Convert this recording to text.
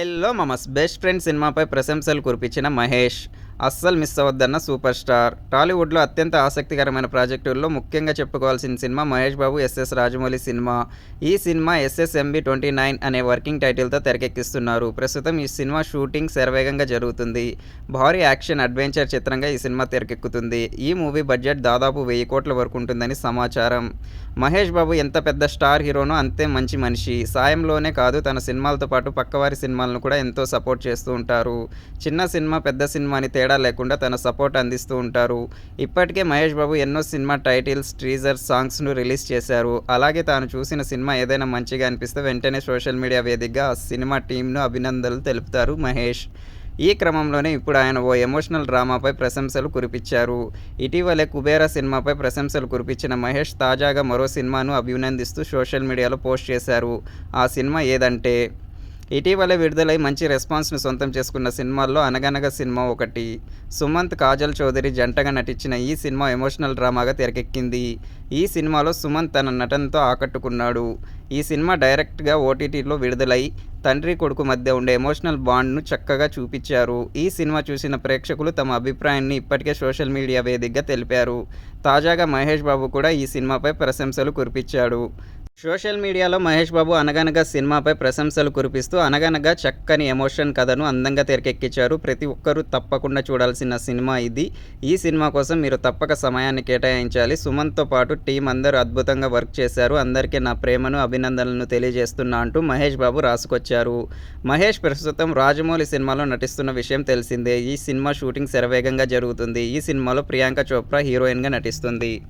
Yellow మమస్ best friend సినిమాపై ప్రశంసలు కురిపించిన మహేష్. అస్సలు మిస్ అవ్వద్దన్న సూపర్ స్టార్ టాలీవుడ్లో అత్యంత ఆసక్తికరమైన ప్రాజెక్టుల్లో ముఖ్యంగా చెప్పుకోవాల్సిన cinema Mahesh Babu SS Rajamouli cinema. ఈ సినిమా ఎస్ఎస్ఎంబి ట్వంటీ నైన్ అనే వర్కింగ్ టైటిల్తో తెరకెక్కిస్తున్నారు. ప్రస్తుతం ఈ సినిమా షూటింగ్ శరవేగంగా జరుగుతుంది. భారీ యాక్షన్ అడ్వెంచర్ చిత్రంగా ఈ సినిమా తెరకెక్కుతుంది. ఈ మూవీ బడ్జెట్ దాదాపు వెయ్యి కోట్ల వరకు ఉంటుందని సమాచారం. మహేష్ బాబు ఎంత పెద్ద స్టార్ హీరోనో అంతే మంచి మనిషి. సాయంలోనే కాదు తన సినిమాలతో పాటు పక్కవారి సినిమాలను కూడా ఎంతో సపోర్ట్ చేస్తూ ఉంటారు. చిన్న సినిమా పెద్ద సినిమా అని తేడా లేకుండా తన సపోర్ట్ అందిస్తూ ఉంటారు. ఇప్పటికే మహేష్ బాబు ఎన్నో సినిమా టైటిల్స్ ట్రీజర్ సాంగ్స్ను రిలీజ్ చేశారు. అలాగే తాను చూసిన సినిమా ఏదైనా మంచిగా అనిపిస్తే వెంటనే సోషల్ మీడియా వేదికగా ఆ సినిమా టీంను అభినందనలు తెలుపుతారు మహేష్. ఈ క్రమంలోనే ఇప్పుడు ఆయన ఓ ఎమోషనల్ డ్రామాపై ప్రశంసలు కురిపించారు. ఇటీవలే కుబేరా సినిమాపై ప్రశంసలు కురిపించిన మహేష్ తాజాగా మరో సినిమాను అభినందిస్తూ సోషల్ మీడియాలో పోస్ట్ చేశారు. ఆ సినిమా ఏదంటే ఇటీవలే విడుదలై మంచి రెస్పాన్స్ను సొంతం చేసుకున్న సినిమాల్లో అనగనగా సినిమా ఒకటి. సుమంత్ కాజల్ చౌదరి జంటగా నటించిన ఈ సినిమా ఎమోషనల్ డ్రామాగా తెరకెక్కింది. ఈ సినిమాలో సుమంత్ తన నటనతో ఆకట్టుకున్నాడు. ఈ సినిమా డైరెక్ట్గా ఓటీటీలో విడుదలై తండ్రి కొడుకు మధ్య ఉండే ఎమోషనల్ బాండ్ను చక్కగా చూపించారు. ఈ సినిమా చూసిన ప్రేక్షకులు తమ అభిప్రాయాన్ని ఇప్పటికే సోషల్ మీడియా వేదికగా తెలిపారు. తాజాగా మహేష్ బాబు కూడా ఈ సినిమాపై ప్రశంసలు కురిపించాడు. సోషల్ మీడియాలో మహేష్ బాబు అనగనగా సినిమాపై ప్రశంసలు కురిపిస్తూ అనగనగా చక్కని ఎమోషన్ కథను అందంగా తెరకెక్కించారు. ప్రతి ఒక్కరూ తప్పకుండా చూడాల్సిన సినిమా ఇది. ఈ సినిమా కోసం మీరు తప్పక సమయాన్ని కేటాయించాలి. సుమన్తో పాటు టీం అందరూ అద్భుతంగా వర్క్ చేశారు. అందరికీ నా ప్రేమను అభినందనలను తెలియజేస్తున్నా అంటూ మహేష్ బాబు రాసుకొచ్చారు. మహేష్ ప్రస్తుతం రాజమౌళి సినిమాలో నటిస్తున్న విషయం తెలిసిందే. ఈ సినిమా షూటింగ్ శరవేగంగా జరుగుతుంది. ఈ సినిమాలో ప్రియాంక చోప్రా హీరోయిన్గా నటిస్తుంది.